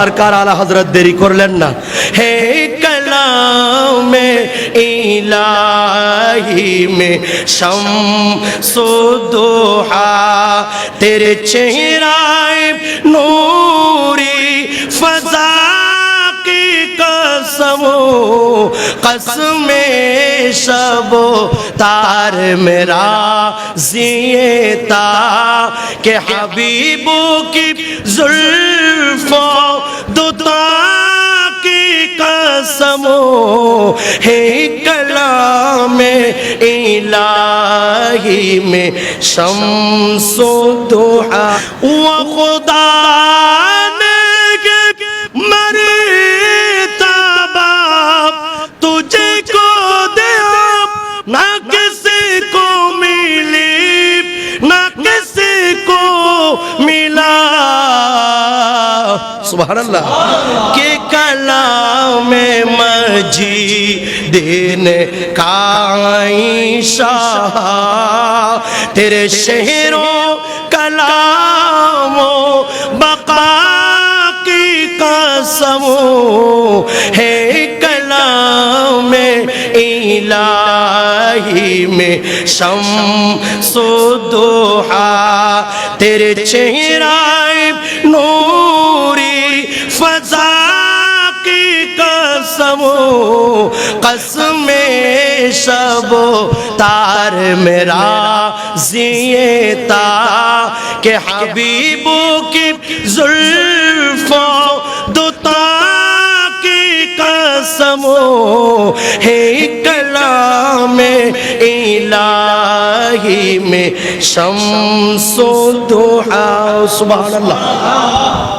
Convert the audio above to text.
سرکار آلہ حضرت دیری کر لینا ہے کلام الہی میں شم سو دوحا تیرے چہرہ نوری فضا کی قسم قسم شب و تار میرا زیتا کہ حبیبوں کی ظلفوں ہے کلام الہی میں شمس و دعا و خدا সুবাহ কে কালামে মজি দিন কাইশা তেরে শহরো কলামো বকা কি কসম হে কলামে ইলাহি মে শম সুদোহা তেরে চেহরায় নূর سب قسم شب تار میرا زیتا کہ حبیبوں کی زلفوں دوتا کی قسم ہے کلام الہی میں شمس و دعا سبحان اللہ